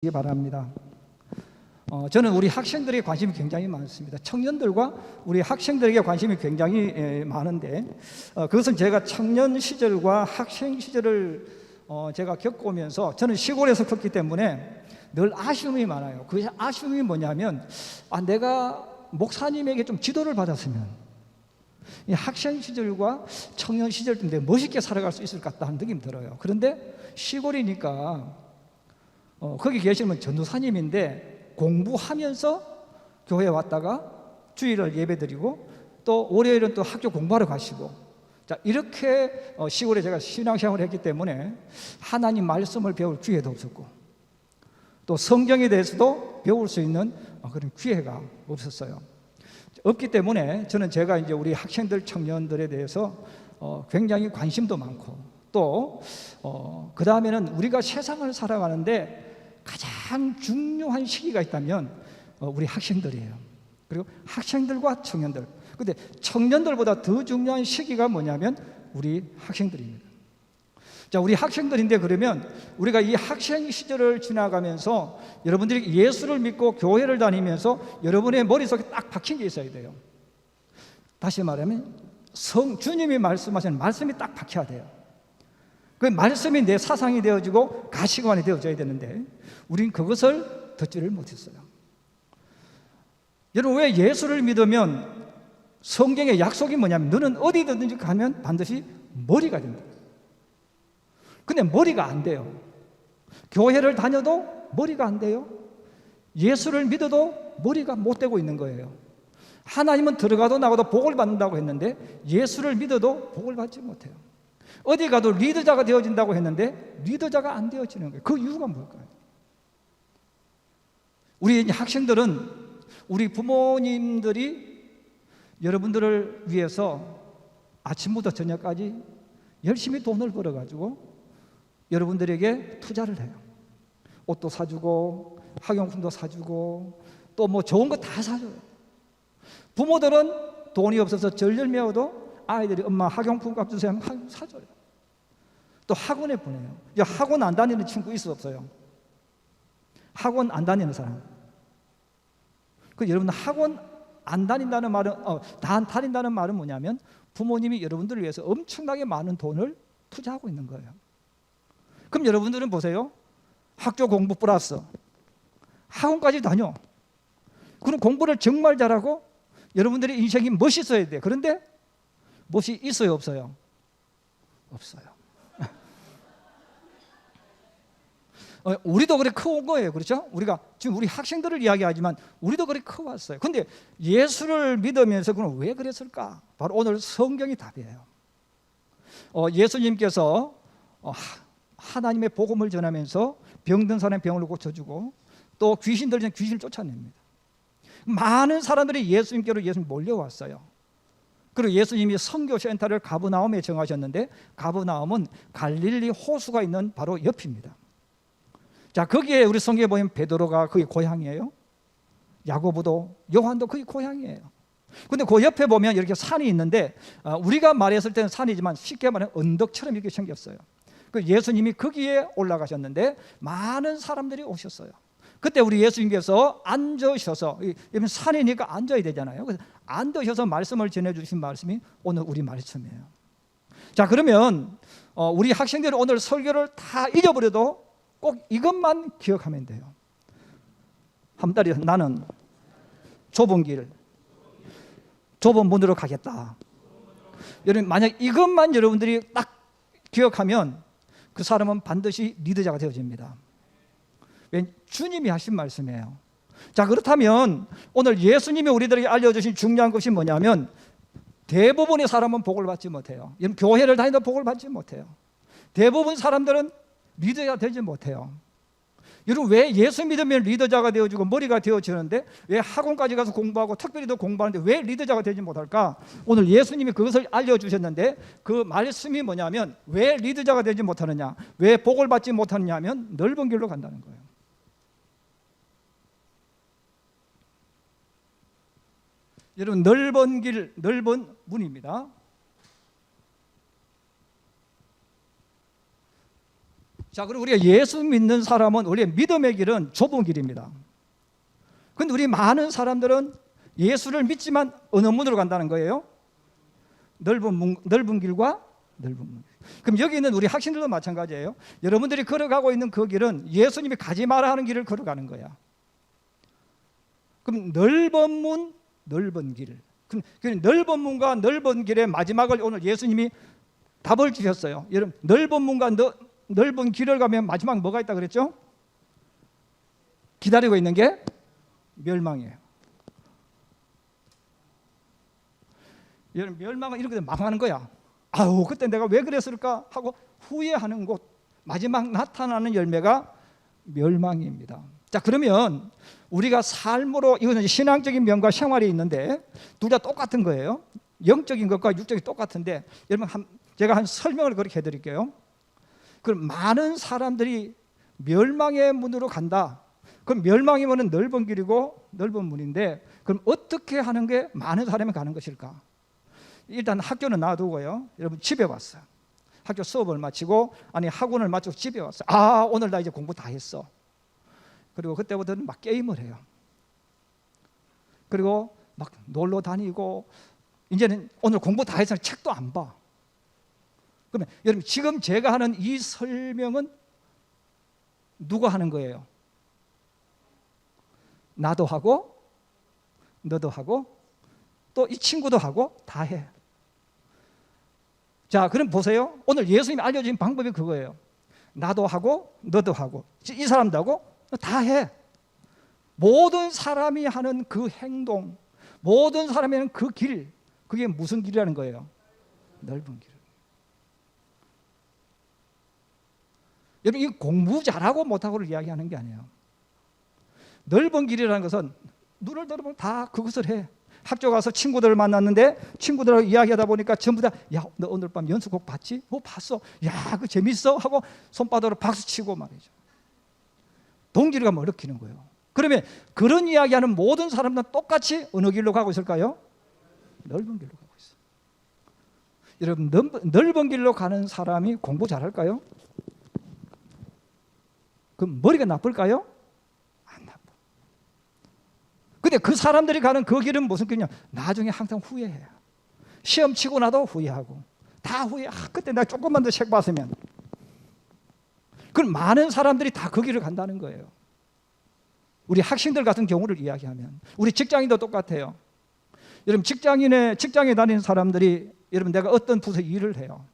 기 바랍니다. 어, 저는 우리 학생들에게 관심이 굉장히 많습니다. 청년들과 우리 학생들에게 관심이 굉장히 에, 많은데 어, 그것은 제가 청년 시절과 학생 시절을 어, 제가 겪어오면서 저는 시골에서 컸기 때문에 늘 아쉬움이 많아요. 그 아쉬움이 뭐냐면 아, 내가 목사님에게 좀 지도를 받았으면 이 학생 시절과 청년 시절 때 내가 멋있게 살아갈 수 있을 것 같다는 느낌이 들어요. 그런데 시골이니까 어, 거기 계시면 전도사님인데 공부하면서 교회 왔다가 주일을 예배드리고 또 월요일은 또 학교 공부하러 가시고 자 이렇게 어, 시골에 제가 신앙생활을 했기 때문에 하나님 말씀을 배울 기회도 없었고 또 성경에 대해서도 배울 수 있는 어, 그런 기회가 없었어요. 없기 때문에 저는 제가 이제 우리 학생들 청년들에 대해서 어, 굉장히 관심도 많고 또 어, 그 다음에는 우리가 세상을 살아가는데 가장 중요한 시기가 있다면 어, 우리 학생들이에요. 그리고 학생들과 청년들. 근데 청년들보다 더 중요한 시기가 뭐냐면 우리 학생들입니다. 자, 우리 학생들인데 그러면 우리가 이 학생 시절을 지나가면서 여러분들이 예수를 믿고 교회를 다니면서 여러분의 머릿속에 딱 박힌 게 있어야 돼요. 다시 말하면 성 주님이 말씀하시는 말씀이 딱 박혀야 돼요. 그 말씀이 내 사상이 되어지고 가치관이 되어져야 되는데 우린 그것을 듣지를 못했어요. 여러분 왜 예수를 믿으면 성경의 약속이 뭐냐면 너는 어디든지 가면 반드시 머리가 된다. 근데 머리가 안 돼요. 교회를 다녀도 머리가 안 돼요. 예수를 믿어도 머리가 못 되고 있는 거예요. 하나님은 들어가도 나가도 복을 받는다고 했는데 예수를 믿어도 복을 받지 못해요. 어디 가도 리더자가 되어진다고 했는데 리더자가 안 되어지는 거예요. 그 이유가 뭘까요? 우리 학생들은 우리 부모님들이 여러분들을 위해서 아침부터 저녁까지 열심히 돈을 벌어가지고 여러분들에게 투자를 해요. 옷도 사주고 학용품도 사주고 또 뭐 좋은 거 다 사줘요. 부모들은 돈이 없어서 절절매어도 아이들이 엄마 학용품 값 주세요 하면 사줘요. 또 학원에 보내요. 야, 학원 안 다니는 친구 있어 없어요? 학원 안 다니는 사람. 그 여러분 학원 안 다닌다는 말은 어, 다 다닌다는 말은 뭐냐면 부모님이 여러분들을 위해서 엄청나게 많은 돈을 투자하고 있는 거예요. 그럼 여러분들은 보세요. 학교 공부 플러스 학원까지 다녀. 그럼 공부를 정말 잘하고 여러분들의 인생이 멋있어야 돼. 그런데 멋이 있어요, 없어요? 없어요. 어, 우리도 그래 커온 거예요. 그렇죠? 우리가 지금 우리 학생들을 이야기하지만 우리도 그래 커왔어요. 근데 예수를 믿으면서 그럼 왜 그랬을까? 바로 오늘 성경이 답이에요. 어, 예수님께서 어, 하나님의 복음을 전하면서 병든 사람의 병을 고쳐주고 또 귀신들 중 귀신을 쫓아냅니다. 많은 사람들이 예수님께로 예수님 몰려왔어요. 그리고 예수님이 선교센터를 가브나움에 정하셨는데 가브나움은 갈릴리 호수가 있는 바로 옆입니다. 자 거기에 우리 성경에 보면 베드로가 거기 고향이에요. 야고보도 요한도 거기 고향이에요. 근데 그 옆에 보면 이렇게 산이 있는데 어, 우리가 말했을 때는 산이지만 쉽게 말하면 언덕처럼 이렇게 생겼어요. 그 예수님이 거기에 올라가셨는데 많은 사람들이 오셨어요. 그때 우리 예수님께서 앉으셔서 여러분 산이니까 앉아야 되잖아요. 그래서 앉으셔서 말씀을 전해 주신 말씀이 오늘 우리 말씀이에요. 자 그러면 어, 우리 학생들은 오늘 설교를 다 잊어버려도 꼭 이것만 기억하면 돼요. 한 달이 나는 좁은 길, 좁은 문으로 가겠다. 여러분 만약 이것만 여러분들이 딱 기억하면 그 사람은 반드시 리더자가 되어집니다. 왜 주님이 하신 말씀이에요. 자 그렇다면 오늘 예수님이 우리들에게 알려주신 중요한 것이 뭐냐면 대부분의 사람은 복을 받지 못해요. 교회를 다니도 복을 받지 못해요. 대부분 사람들은 리더가 되지 못해요. 여러분 왜 예수 믿으면 리더자가 되어지고 머리가 되어지는데 왜 학원까지 가서 공부하고 특별히 더 공부하는데 왜 리더자가 되지 못할까? 오늘 예수님이 그것을 알려주셨는데 그 말씀이 뭐냐면 왜 리더자가 되지 못하느냐? 왜 복을 받지 못하느냐 하면 넓은 길로 간다는 거예요. 여러분 넓은 길, 넓은 문입니다. 자, 그리고 우리가 예수 믿는 사람은 원래 믿음의 길은 좁은 길입니다. 근데 우리 많은 사람들은 예수를 믿지만 어느 문으로 간다는 거예요? 넓은 문, 넓은 길과 넓은 문. 그럼 여기 있는 우리 학생들도 마찬가지예요. 여러분들이 걸어가고 있는 그 길은 예수님이 가지 마라 하는 길을 걸어가는 거야. 그럼 넓은 문, 넓은 길. 그 넓은 문과 넓은 길의 마지막을 오늘 예수님이 답을 주셨어요. 여러분, 넓은 문과 너, 넓은 길을 가면 마지막 뭐가 있다 그랬죠? 기다리고 있는 게 멸망이에요. 여러분 멸망은 이렇게 망하는 거야. 아우 그때 내가 왜 그랬을까 하고 후회하는 곳 마지막 나타나는 열매가 멸망입니다. 자 그러면 우리가 삶으로 이거는 신앙적인 면과 생활이 있는데 둘 다 똑같은 거예요. 영적인 것과 육적이 똑같은데 여러분 한, 제가 한 설명을 그렇게 해드릴게요. 그럼 많은 사람들이 멸망의 문으로 간다. 그럼 멸망의 문은 넓은 길이고 넓은 문인데 그럼 어떻게 하는 게 많은 사람이 가는 것일까? 일단 학교는 놔두고요. 여러분 집에 왔어요. 학교 수업을 마치고 아니 학원을 마치고 집에 왔어요. 아 오늘 나 이제 공부 다 했어. 그리고 그때부터는 막 게임을 해요. 그리고 막 놀러 다니고 이제는 오늘 공부 다 해서 책도 안 봐. 그러면 여러분 지금 제가 하는 이 설명은 누가 하는 거예요? 나도 하고 너도 하고 또 이 친구도 하고 다 해. 자, 그럼 보세요. 오늘 예수님이 알려준 방법이 그거예요. 나도 하고 너도 하고 이 사람도 하고 다 해. 모든 사람이 하는 그 행동, 모든 사람이 하는 그 길, 그게 무슨 길이라는 거예요? 넓은 길. 여러분, 이 공부 잘하고 못하고를 이야기하는 게 아니에요. 넓은 길이라는 것은 눈을 들어보면 다 그것을 해. 학교 가서 친구들을 만났는데 친구들하고 이야기하다 보니까 전부 다 야 너 오늘 밤 연수곡 봤지? 뭐 봤어? 야 그 재밌어? 하고 손바닥으로 박수 치고 말이죠. 동기를 가면 어렵히는 거예요. 그러면 그런 이야기하는 모든 사람들은 똑같이 어느 길로 가고 있을까요? 넓은 길로 가고 있어. 여러분 넓- 넓은 길로 가는 사람이 공부 잘할까요? 그럼 머리가 나쁠까요? 안 나빠. 근데 그 사람들이 가는 그 길은 무슨 길이냐? 나중에 항상 후회해요. 시험 치고 나도 후회하고 다 후회. 아, 그때 내가 조금만 더 책 봤으면. 그럼 많은 사람들이 다그 길을 간다는 거예요. 우리 학생들 같은 경우를 이야기하면 우리 직장인도 똑같아요. 여러분 직장인의 직장에 다니는 사람들이 여러분 내가 어떤 부서 일을 해요.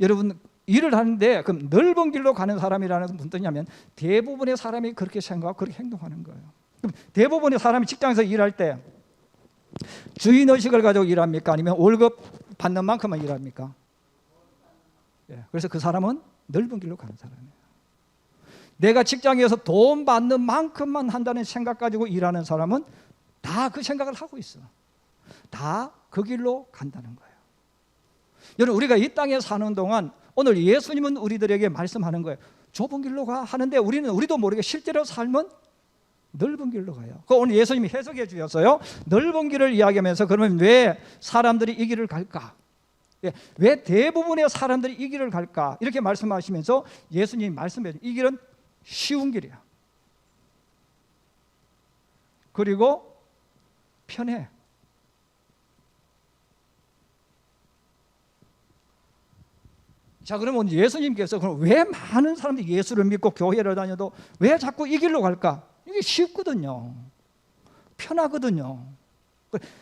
여러분 일을 하는데 그럼 넓은 길로 가는 사람이라는 뜻이냐면 대부분의 사람이 그렇게 생각하고 그렇게 행동하는 거예요. 그럼 대부분의 사람이 직장에서 일할 때 주인 의식을 가지고 일합니까? 아니면 월급 받는 만큼만 일합니까? 예, 그래서 그 사람은 넓은 길로 가는 사람이에요. 내가 직장에서 돈 받는 만큼만 한다는 생각 가지고 일하는 사람은 다 그 생각을 하고 있어. 다 그 길로 간다는 거예요. 여러분 우리가 이 땅에 사는 동안 오늘 예수님은 우리들에게 말씀하는 거예요. 좁은 길로 가 하는데 우리는 우리도 모르게 실제로 삶은 넓은 길로 가요. 그 오늘 예수님이 해석해 주셨어요. 넓은 길을 이야기하면서 그러면 왜 사람들이 이 길을 갈까? 예, 왜 대부분의 사람들이 이 길을 갈까? 이렇게 말씀하시면서 예수님이 말씀해 이 길은 쉬운 길이야. 그리고 편해. 자, 그러면 예수님께서 그럼 왜 많은 사람들이 예수를 믿고 교회를 다녀도 왜 자꾸 이 길로 갈까? 이게 쉽거든요. 편하거든요.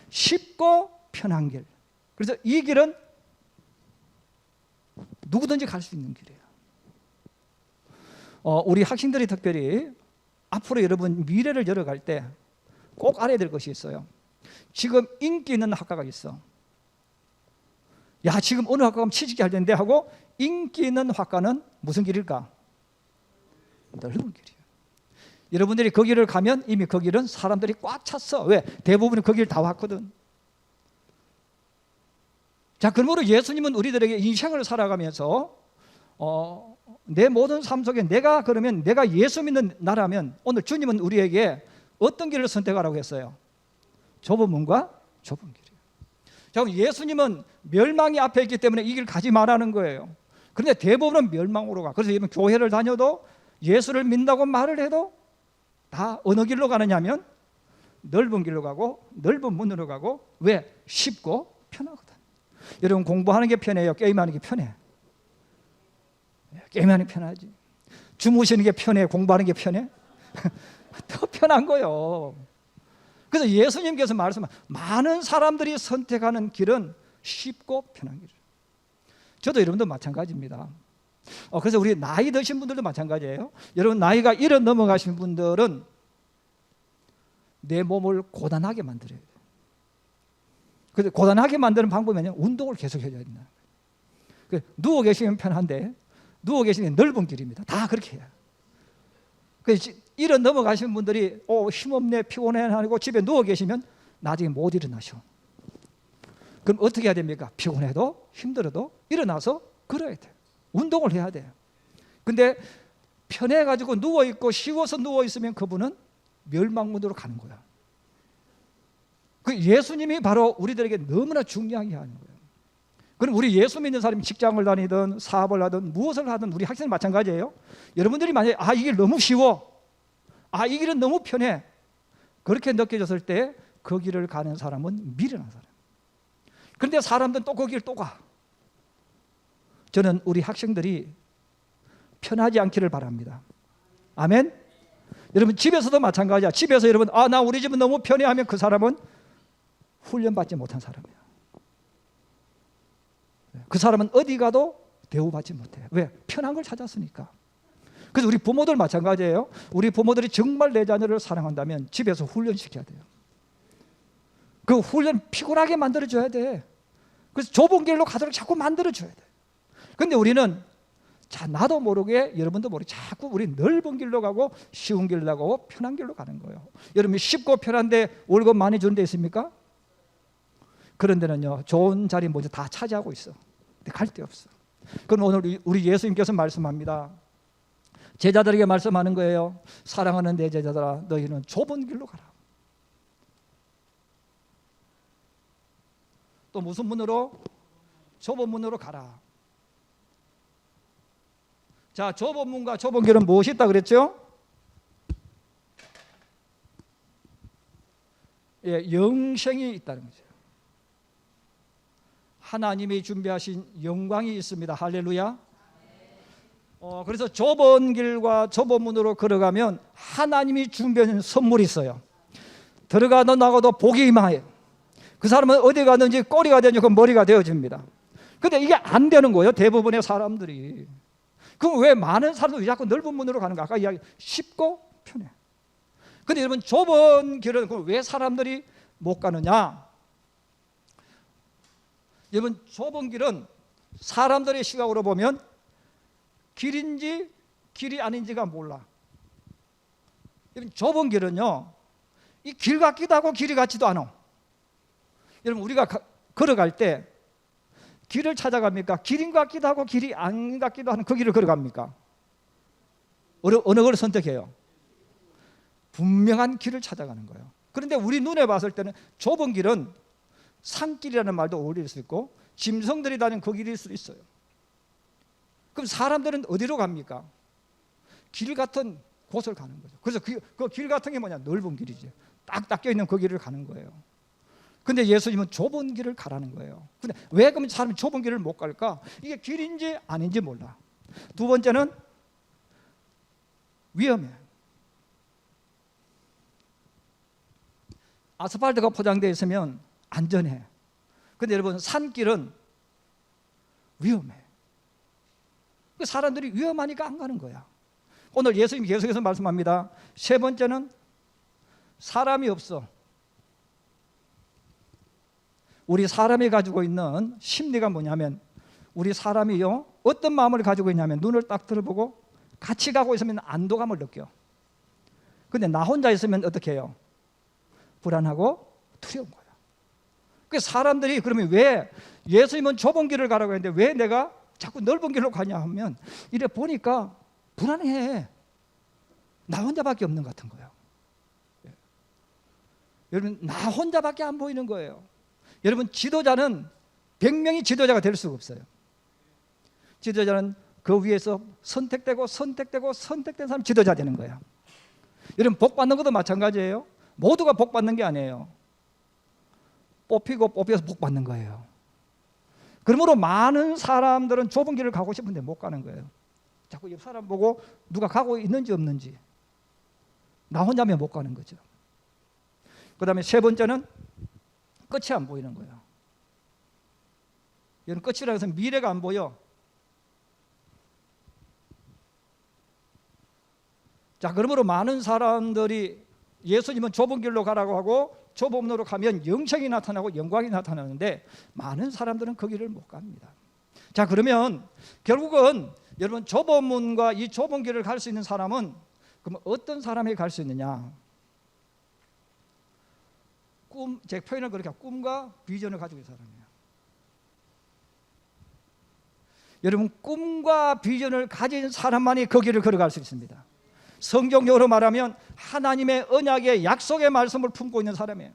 쉽고 편한 길. 그래서 이 길은 누구든지 갈 수 있는 길이에요. 어, 우리 학생들이 특별히 앞으로 여러분 미래를 열어갈 때 꼭 알아야 될 것이 있어요. 지금 인기 있는 학과가 있어. 야, 지금 어느 학과 가면 취직이 잘 된대 하고 인기 있는 학과는 무슨 길일까? 넓은 길이에요. 여러분들이 거기를 가면 이미 그 길은 사람들이 꽉 찼어. 왜? 대부분이 그길다 왔거든. 자, 그러므로 예수님은 우리들에게 인생을 살아가면서 어, 내 모든 삶 속에 내가 그러면 내가 예수 믿는 나라면 오늘 주님은 우리에게 어떤 길을 선택하라고 했어요? 좁은 문과 좁은 길이에요. 자, 예수님은 멸망이 앞에 있기 때문에 이 길 가지 말라는 거예요. 그런데 대부분은 멸망으로 가. 그래서 여러분 교회를 다녀도 예수를 믿는다고 말을 해도 다 어느 길로 가느냐면 넓은 길로 가고 넓은 문으로 가고 왜 쉽고 편하거든. 여러분 공부하는 게 편해요. 게임하는 게 편해. 게임하는 게 편하지. 주무시는 게 편해. 공부하는 게 편해. 더 편한 거요. 그래서 예수님께서 말씀하 많은 사람들이 선택하는 길은 쉽고 편한 길. 저도 여러분도 마찬가지입니다. 어, 그래서 우리 나이 드신 분들도 마찬가지예요. 여러분 나이가 일흔 넘어가신 분들은 내 몸을 고단하게 만들어야 돼요. 그래서 고단하게 만드는 방법은요. 운동을 계속 해야 된다. 그 누워 계시면 편한데 누워 계시는 넓은 길입니다. 다 그렇게 해요. 그래서 일흔 넘어가신 분들이 어, 힘없네 피곤해 하고 집에 누워 계시면 나중에 못 일어나셔. 그럼 어떻게 해야 됩니까? 피곤해도 힘들어도 일어나서 걸어야 돼요. 운동을 해야 돼요. 근데 편해 가지고 누워 있고 쉬워서 누워 있으면 그분은 멸망문으로 가는 거야. 그 예수님이 바로 우리들에게 너무나 중요하게 하는 거예요. 그럼 우리 예수 믿는 사람이 직장을 다니든 사업을 하든 무엇을 하든 우리 학생 마찬가지예요. 여러분들이 만약에 아, 이 길 너무 쉬워. 아, 이 길은 너무 편해. 그렇게 느껴졌을 때 그 길을 가는 사람은 미련한 사람. 그런데 사람들은 또그길또 가. 저는 우리 학생들이 편하지 않기를 바랍니다. 아멘. 여러분 집에서도 마찬가지야. 집에서 여러분 아 나 우리 집은 너무 편해 하면 그 사람은 훈련받지 못한 사람이야. 그 사람은 어디 가도 대우받지 못해. 왜? 편한 걸 찾았으니까. 그래서 우리 부모들 마찬가지예요. 우리 부모들이 정말 내 자녀를 사랑한다면 집에서 훈련시켜야 돼요. 그 훈련 피곤하게 만들어줘야 돼. 그래서 좁은 길로 가도록 자꾸 만들어줘야 돼. 근데 우리는 자 나도 모르게 여러분도 모르게 자꾸 우리 넓은 길로 가고 쉬운 길로 가고 편한 길로 가는 거예요. 여러분 쉽고 편한데 월급 많이 주는 데 있습니까? 그런 데는요 좋은 자리 모두 다 차지하고 있어. 근데 갈 데 없어. 그럼 오늘 우리 예수님께서 말씀합니다. 제자들에게 말씀하는 거예요. 사랑하는 내 제자들아 너희는 좁은 길로 가라. 또 무슨 문으로? 좁은 문으로 가라. 자, 좁은 문과 좁은 길은 무엇이 있다 그랬죠? 예, 영생이 있다는 거죠. 하나님이 준비하신 영광이 있습니다. 할렐루야. 어, 그래서 좁은 길과 좁은 문으로 걸어가면 하나님이 준비한 선물이 있어요. 들어가도 나가도 복이 임하여. 그 사람은 어디 가든지 꼬리가 되고 머리가 되어집니다. 근데 이게 안 되는 거예요. 대부분의 사람들이. 그럼 왜 많은 사람들이 자꾸 넓은 문으로 가는가? 아까 이야기 쉽고 편해. 근데 여러분 좁은 길은 그럼 왜 사람들이 못 가느냐? 여러분 좁은 길은 사람들의 시각으로 보면 길인지 길이 아닌지가 몰라. 여러분 좁은 길은요. 이 길 같기도 하고 길이 같지도 않아. 여러분 우리가 가, 걸어갈 때 길을 찾아갑니까? 길인 것 같기도 하고 길이 아닌 것 같기도 하는 그 길을 걸어갑니까? 어느, 어느 걸 선택해요? 분명한 길을 찾아가는 거예요. 그런데 우리 눈에 봤을 때는 좁은 길은 산길이라는 말도 어울릴 수 있고 짐승들이 다니는 그 길일 수도 있어요. 그럼 사람들은 어디로 갑니까? 길 같은 곳을 가는 거죠. 그래서 그길 같은 게 뭐냐? 넓은 길이지. 딱 닦여 있는 그 길을 가는 거예요. 근데 예수님은 좁은 길을 가라는 거예요. 근데 왜 그러면 사람이 좁은 길을 못 갈까? 이게 길인지 아닌지 몰라. 두 번째는 위험해. 아스팔트가 포장되어 있으면 안전해. 근데 여러분 산길은 위험해. 그 사람들이 위험하니까 안 가는 거야. 오늘 예수님이 계속해서 말씀합니다. 세 번째는 사람이 없어. 우리 사람이 가지고 있는 심리가 뭐냐면 우리 사람이요 어떤 마음을 가지고 있냐면 눈을 딱 들어보고 같이 가고 있으면 안도감을 느껴. 근데 나 혼자 있으면 어떻게 해요? 불안하고 두려운 거야. 그 사람들이 그러면 왜 예수님은 좁은 길을 가라고 했는데 왜 내가 자꾸 넓은 길로 가냐 하면 이래 보니까 불안해. 나 혼자밖에 없는 것 같은 거예요. 예. 여러분 나 혼자밖에 안 보이는 거예요. 여러분 지도자는 100명이 지도자가 될 수가 없어요. 지도자는 그 위에서 선택되고 선택되고 선택된 사람 지도자 되는 거예요. 여러분 복 받는 것도 마찬가지예요. 모두가 복 받는 게 아니에요. 뽑히고 뽑혀서 복 받는 거예요. 그러므로 많은 사람들은 좁은 길을 가고 싶은데 못 가는 거예요. 자꾸 옆 사람 보고 누가 가고 있는지 없는지 나 혼자면 못 가는 거죠. 그 다음에 세 번째는 끝이 안 보이는 거예요. 이런 끝이라 해서 미래가 안 보여. 자, 그러므로 많은 사람들이 예수님은 좁은 길로 가라고 하고 좁은 문으로 가면 영생이 나타나고 영광이 나타나는데 많은 사람들은 그 길을 못 갑니다. 자, 그러면 결국은 여러분 좁은 문과 이 좁은 길을 갈 수 있는 사람은 그럼 어떤 사람이 갈 수 있느냐? 꿈, 제 표현을 그렇게 꿈과 비전을 가지고 있는 사람이에요. 여러분 꿈과 비전을 가진 사람만이 그 길을 걸어갈 수 있습니다. 성경적으로 말하면 하나님의 언약의 약속의 말씀을 품고 있는 사람이에요.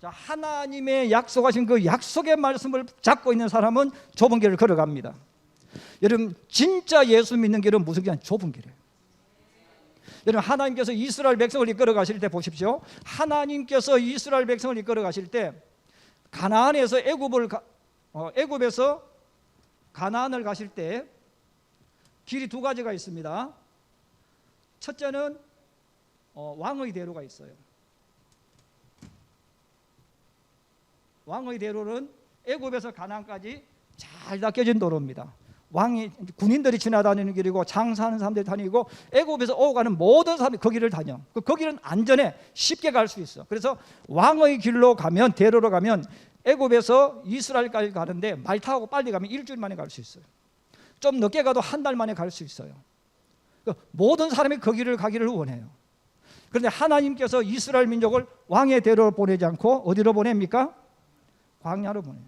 자, 하나님의 약속하신 그 약속의 말씀을 잡고 있는 사람은 좁은 길을 걸어갑니다. 여러분 진짜 예수 믿는 길은 무슨 길은 좁은 길이에요. 여러분 하나님께서 이스라엘 백성을 이끌어 가실 때 보십시오. 하나님께서 이스라엘 백성을 이끌어 가실 때 가나안에서 애굽을 가- 어, 애굽에서 가나안을 가실 때 길이 두 가지가 있습니다. 첫째는 어, 왕의 대로가 있어요. 왕의 대로는 애굽에서 가나안까지 잘 닦여진 도로입니다. 왕이 군인들이 지나다니는 길이고 장사하는 사람들이 다니고 애굽에서 오고 가는 모든 사람이 그 길을 다녀. 그- 그 길은 안전해 쉽게 갈 수 있어. 그래서 왕의 길로 가면 대로로 가면 애굽에서 이스라엘까지 가는데 말 타고 빨리 가면 일주일 만에 갈 수 있어요. 좀 늦게 가도 한 달 만에 갈 수 있어요. 그 모든 사람이 그 길을 가기를 원해요. 그런데 하나님께서 이스라엘 민족을 왕의 대로로 보내지 않고 어디로 보냅니까? 광야로 보내요.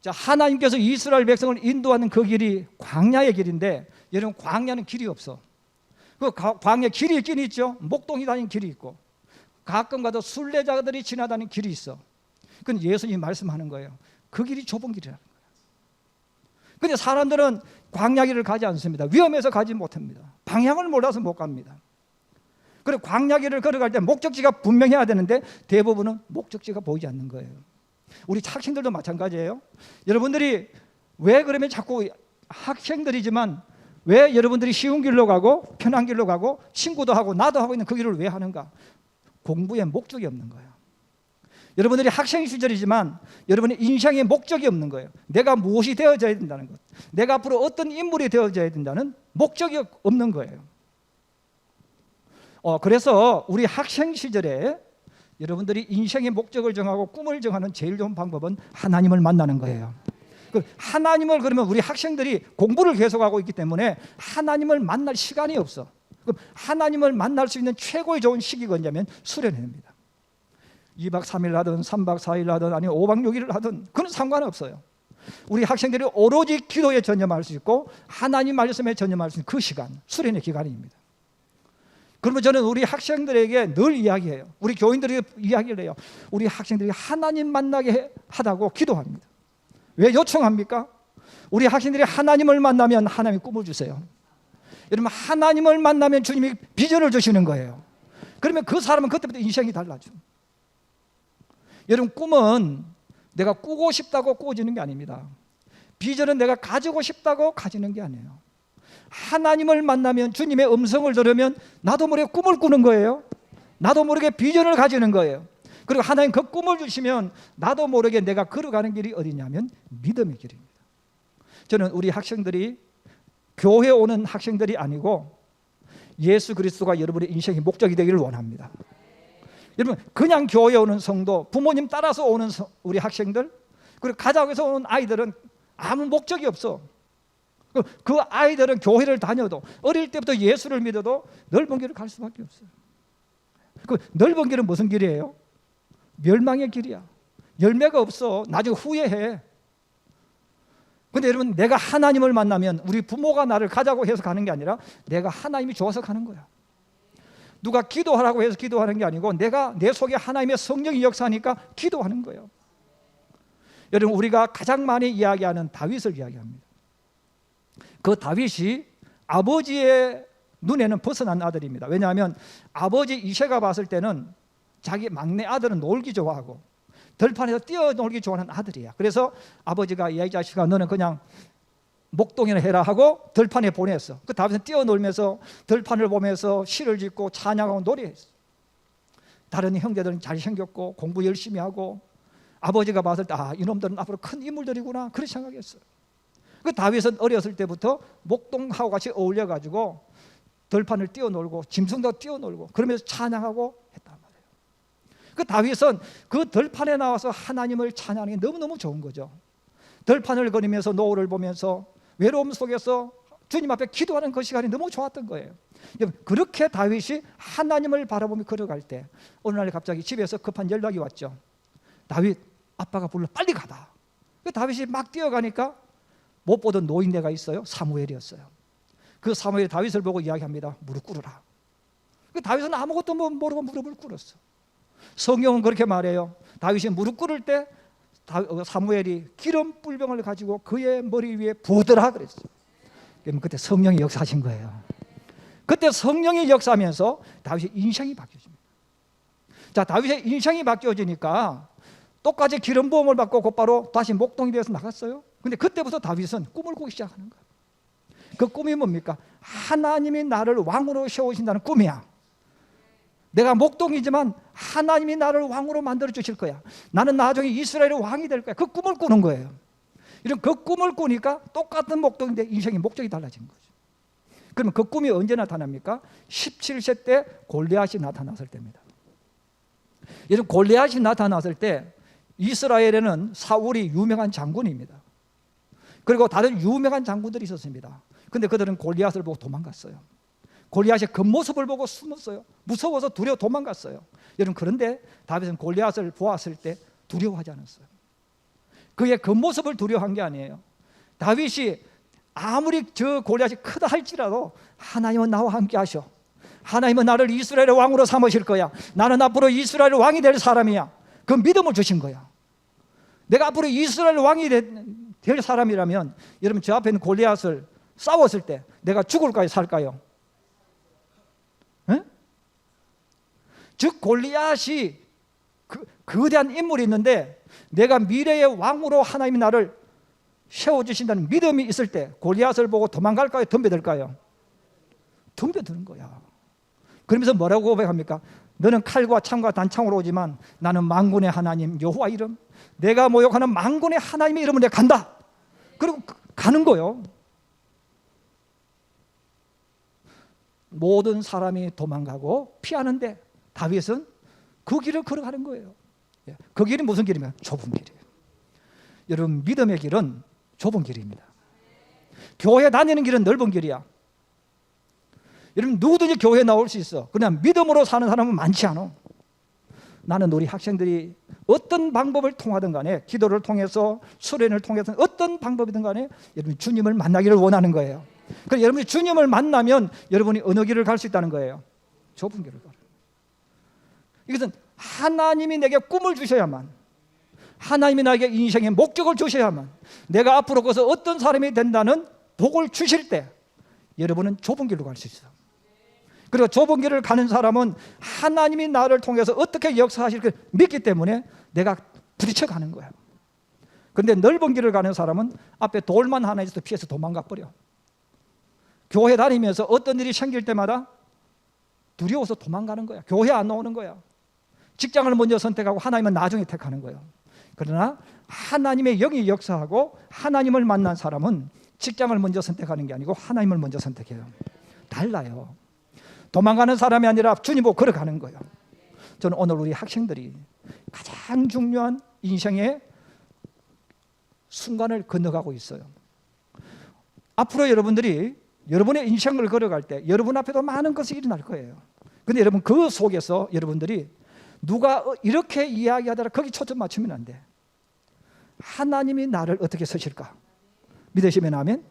자, 하나님께서 이스라엘 백성을 인도하는 그 길이 광야의 길인데 여러분 광야는 길이 없어. 그 가- 광야 길이 있긴 있죠. 목동이 다니는 길이 있고 가끔 가도 순례자들이 지나다니는 길이 있어. 그건 예수님이 말씀하는 거예요. 그 길이 좁은 길이라는 거예요. 근데 사람들은 광야 길을 가지 않습니다. 위험해서 가지 못합니다. 방향을 몰라서 못 갑니다. 그리고 광야 길을 걸어갈 때 목적지가 분명해야 되는데 대부분은 목적지가 보이지 않는 거예요. 우리 학생들도 마찬가지예요. 여러분들이 왜 그러면 자꾸 학생들이지만 왜 여러분들이 쉬운 길로 가고 편한 길로 가고 친구도 하고 나도 하고 있는 그 길을 왜 하는가? 공부에 목적이 없는 거예요. 여러분들이 학생 시절이지만 여러분의 인생에 목적이 없는 거예요. 내가 무엇이 되어져야 된다는 것. 내가 앞으로 어떤 인물이 되어져야 된다는 목적이 없는 거예요. 어, 그래서 우리 학생 시절에 여러분들이 인생의 목적을 정하고 꿈을 정하는 제일 좋은 방법은 하나님을 만나는 거예요. 그 하나님을 그러면 우리 학생들이 공부를 계속하고 있기 때문에 하나님을 만날 시간이 없어. 그럼 하나님을 만날 수 있는 최고의 좋은 시기가 언제냐면 수련회입니다. 2박 3일 하든 3박 4일 하든 아니면 5박 6일을 하든 그건 상관없어요. 우리 학생들이 오로지 기도에 전념할 수 있고 하나님 말씀에 전념할 수 있는 그 시간, 수련의 기간입니다. 그러면 저는 우리 학생들에게 늘 이야기해요. 우리 교인들이 이야기를 해요. 우리 학생들이 하나님 만나게 하다고 기도합니다. 왜 요청합니까? 우리 학생들이 하나님을 만나면 하나님이 꿈을 주세요. 여러분 하나님을 만나면 주님이 비전을 주시는 거예요. 그러면 그 사람은 그때부터 인생이 달라져. 여러분 꿈은 내가 꾸고 싶다고 꾸어지는 게 아닙니다. 비전은 내가 가지고 싶다고 가지는 게 아니에요. 하나님을 만나면 주님의 음성을 들으면 나도 모르게 꿈을 꾸는 거예요. 나도 모르게 비전을 가지는 거예요. 그리고 하나님 그 꿈을 주시면 나도 모르게 내가 걸어가는 길이 어디냐면 믿음의 길입니다. 저는 우리 학생들이 교회 오는 학생들이 아니고 예수 그리스도가 여러분의 인생의 목적이 되기를 원합니다. 여러분 그냥 교회 오는 성도, 부모님 따라서 오는 성- 우리 학생들, 그리고 가족에서 오는 아이들은 아무 목적이 없어. 그- 그 아이들은 교회를 다녀도 어릴 때부터 예수를 믿어도 넓은 길을 갈 수밖에 없어요. 그 넓은 길은 무슨 길이에요? 멸망의 길이야. 열매가 없어. 나중에 후회해. 근데 여러분 내가 하나님을 만나면 우리 부모가 나를 가자고 해서 가는 게 아니라 내가 하나님이 좋아서 가는 거야. 누가 기도하라고 해서 기도하는 게 아니고 내가 내 속에 하나님의 성령이 역사하니까 기도하는 거예요. 여러분 우리가 가장 많이 이야기하는 다윗을 이야기합니다. 그 다윗이 아버지의 눈에는 벗어난 아들입니다. 왜냐하면 아버지 이세가 봤을 때는 자기 막내 아들은 놀기 좋아하고 들판에서 뛰어놀기 좋아하는 아들이야. 그래서 아버지가 야, 이 자식아 너는 그냥 목동이나 해라 하고 들판에 보냈어. 그 다윗은 뛰어놀면서 들판을 보면서 시를 짓고 찬양하고 노래했어. 다른 형제들은 잘생겼고 공부 열심히 하고 아버지가 봤을 때 아 이놈들은 앞으로 큰 인물들이구나 그렇게 생각했어요. 그 다윗은 어렸을 때부터 목동하고 같이 어울려 가지고 들판을 뛰어놀고 짐승도 뛰어놀고 그러면서 찬양하고. 그 다윗은 그 들판에 나와서 하나님을 찬양하는 게 너무너무 좋은 거죠. 들판을 거니면서 노을을 보면서 외로움 속에서 주님 앞에 기도하는 그 시간이 너무 좋았던 거예요. 그렇게 다윗이 하나님을 바라보며 걸어갈 때 어느 날 갑자기 집에서 급한 연락이 왔죠. 다윗 아빠가 불러 빨리 가다. 그 다윗이 막 뛰어가니까 못 보던 노인네가 있어요. 사무엘이었어요. 그 사무엘이 다윗을 보고 이야기합니다. 무릎 꿇으라. 그 다윗은 아무것도 뭐 모르고 무릎을 꿇었어. 성경은 그렇게 말해요. 다윗이 무릎 꿇을 때 다- 어, 사무엘이 기름 뿔병을 가지고 그의 머리 위에 부어더라 그랬어. 그럼 그때 성령이 역사하신 거예요. 그때 성령이 역사하면서 다윗의 인생이 바뀌어집니다. 자, 다윗의 인생이 바뀌어지니까 똑같이 기름 부음을 받고 곧바로 다시 목동이 되어서 나갔어요. 근데 그때부터 다윗은 꿈을 꾸기 시작하는 거예요. 그 꿈이 뭡니까? 하나님이 나를 왕으로 세우신다는 꿈이야. 내가 목동이지만 하나님이 나를 왕으로 만들어 주실 거야. 나는 나중에 이스라엘의 왕이 될 거야. 그 꿈을 꾸는 거예요. 이런 그 꿈을 꾸니까 똑같은 목동인데 인생의 목적이 달라진 거죠. 그러면 그 꿈이 언제 나타납니까? 17세 때 골리앗이 나타났을 때입니다. 이런 골리앗이 나타났을 때 이스라엘에는 사울이 유명한 장군입니다. 그리고 다른 유명한 장군들이 있었습니다. 근데 그들은 골리앗을 보고 도망갔어요. 골리앗의 겉모습을 보고 숨었어요. 무서워서 두려워 도망갔어요. 여러분 그런데 다윗은 골리앗을 보았을 때 두려워하지 않았어요. 그의 겉모습을 두려워한 게 아니에요. 다윗이 아무리 저 골리앗이 크다 할지라도 하나님은 나와 함께 하셔. 하나님은 나를 이스라엘의 왕으로 삼으실 거야. 나는 앞으로 이스라엘의 왕이 될 사람이야. 그 믿음을 주신 거야. 내가 앞으로 이스라엘 왕이 되- 될 사람이라면 여러분 저 앞에 있는 골리앗을 싸웠을 때 내가 죽을까요 살까요? 즉 골리앗이 그, 거대한 인물이 있는데 내가 미래의 왕으로 하나님이 나를 세워주신다는 믿음이 있을 때 골리앗을 보고 도망갈까요? 덤벼들까요? 덤벼드는 거야. 그러면서 뭐라고 고백합니까? 너는 칼과 창과 단창으로 오지만 나는 만군의 하나님 여호와 이름 내가 모욕하는 만군의 하나님의 이름으로 내가 간다. 그리고 그- 가는 거요. 모든 사람이 도망가고 피하는데 다윗은 그 길을 걸어가는 거예요. 예, 그 길이 무슨 길이면 좁은 길이에요. 여러분 믿음의 길은 좁은 길입니다. 교회 다니는 길은 넓은 길이야. 여러분 누구든지 교회에 나올 수 있어. 그냥 믿음으로 사는 사람은 많지 않아. 나는 우리 학생들이 어떤 방법을 통하든 간에 기도를 통해서 수련을 통해서 어떤 방법이든 간에 여러분 주님을 만나기를 원하는 거예요. 그럼 여러분이 주님을 만나면 여러분이 어느 길을 갈 수 있다는 거예요. 좁은 길을 가. 이것은 하나님이 내게 꿈을 주셔야만 하나님이 나에게 인생의 목적을 주셔야만 내가 앞으로 거서 어떤 사람이 된다는 복을 주실 때 여러분은 좁은 길로 갈 수 있어. 그리고 좁은 길을 가는 사람은 하나님이 나를 통해서 어떻게 역사하실 걸 믿기 때문에 내가 부딪혀 가는 거야. 그런데 넓은 길을 가는 사람은 앞에 돌만 하나 있어도 피해서 도망가 버려. 교회 다니면서 어떤 일이 생길 때마다 두려워서 도망가는 거야. 교회 안 나오는 거야. 직장을 먼저 선택하고 하나님은 나중에 택하는 거예요. 그러나 하나님의 영이 역사하고 하나님을 만난 사람은 직장을 먼저 선택하는 게 아니고 하나님을 먼저 선택해요. 달라요. 도망가는 사람이 아니라 주님 보고 걸어가는 거예요. 저는 오늘 우리 학생들이 가장 중요한 인생의 순간을 건너가고 있어요. 앞으로 여러분들이 여러분의 인생을 걸어갈 때 여러분 앞에도 많은 것이 일어날 거예요. 근데 여러분 그 속에서 여러분들이 누가 어, 이렇게 이야기하더라 거기 초점 맞추면 안 돼. 하나님이 나를 어떻게 쓰실까? 믿으시면 아멘.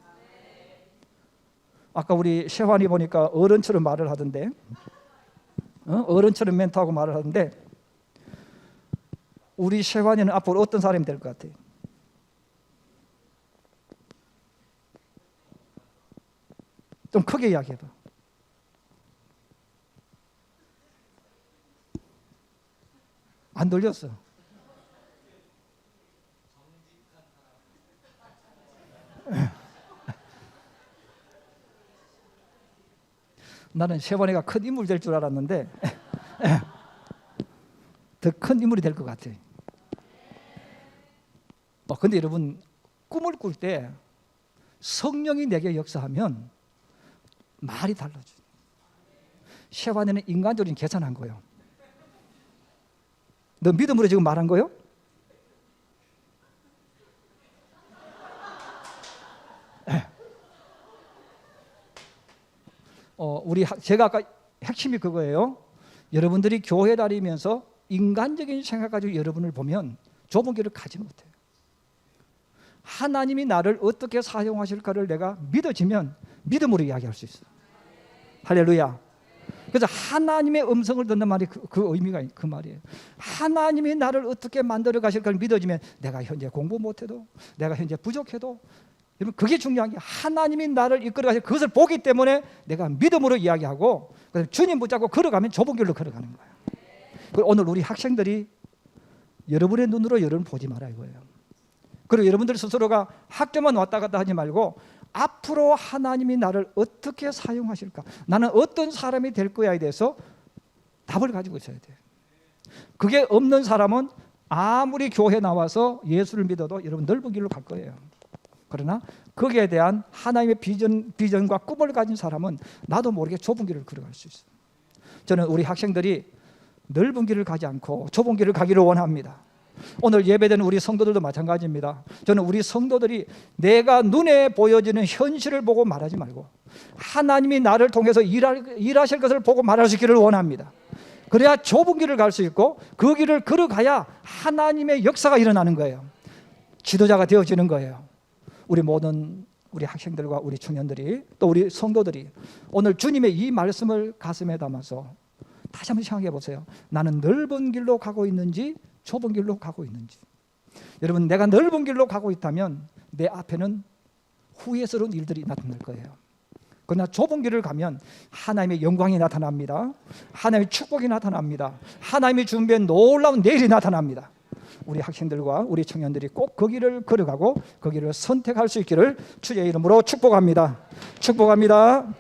아까 우리 세환이 보니까 어른처럼 말을 하던데 어? 어른처럼 멘트하고 말을 하는데 우리 셰환이는 앞으로 어떤 사람이 될 것 같아요? 좀 크게 이야기해봐. 안 돌렸어. 나는 셰번이가 큰 인물 될 줄 알았는데 더 큰 인물이 될 것 같아. 어, 근데 여러분 꿈을 꿀 때 성령이 내게 역사하면 말이 달라져. 셰반에는 인간적인 계산한 거예요. 너 믿음으로 지금 말한 거요? 어, 우리 학- 제가 아까 핵심이 그거예요. 여러분들이 교회 다니면서 인간적인 생각 가지고 여러분을 보면 좁은 길을 가지 못해요. 하나님이 나를 어떻게 사용하실까를 내가 믿어지면 믿음으로 이야기할 수 있어. 할렐루야. 그래서 하나님의 음성을 듣는 말이 그, 그 의미가 그 말이에요. 하나님이 나를 어떻게 만들어 가실까를 믿어지면 내가 현재 공부 못해도 내가 현재 부족해도 여러분 그게 중요한 게 하나님이 나를 이끌어 가실 그것을 보기 때문에 내가 믿음으로 이야기하고 주님 붙잡고 걸어가면 좁은 길로 걸어가는 거예요. 오늘 우리 학생들이 여러분의 눈으로 여러분 보지 마라 이거예요. 그리고 여러분들 스스로가 학교만 왔다 갔다 하지 말고 앞으로 하나님이 나를 어떻게 사용하실까? 나는 어떤 사람이 될 거야에 대해서 답을 가지고 있어야 돼. 그게 없는 사람은 아무리 교회 나와서 예수를 믿어도 여러분 넓은 길로 갈 거예요. 그러나 거기에 대한 하나님의 비전, 비전과 꿈을 가진 사람은 나도 모르게 좁은 길을 걸어갈 수 있어요. 저는 우리 학생들이 넓은 길을 가지 않고 좁은 길을 가기를 원합니다. 오늘 예배되는 우리 성도들도 마찬가지입니다. 저는 우리 성도들이 내가 눈에 보여지는 현실을 보고 말하지 말고 하나님이 나를 통해서 일할, 일하실 것을 보고 있기를 원합니다. 그래야 좁은 길을 갈 수 있고 그 길을 걸어가야 하나님의 역사가 일어나는 거예요. 지도자가 되어지는 거예요. 우리 모든 우리 학생들과 우리 청년들이 또 우리 성도들이 오늘 주님의 이 말씀을 가슴에 담아서 다시 한번 생각해 보세요. 나는 넓은 길로 가고 있는지 좁은 길로 가고 있는지. 여러분 내가 넓은 길로 가고 있다면 내 앞에는 후회스러운 일들이 나타날 거예요. 그러나 좁은 길을 가면 하나님의 영광이 나타납니다. 하나님의 축복이 나타납니다. 하나님이 준비한 놀라운 내일이 나타납니다. 우리 학생들과 우리 청년들이 꼭그 길을 걸어가고 그 길을 선택할 수 있기를 주의 이름으로 축복합니다. 축복합니다.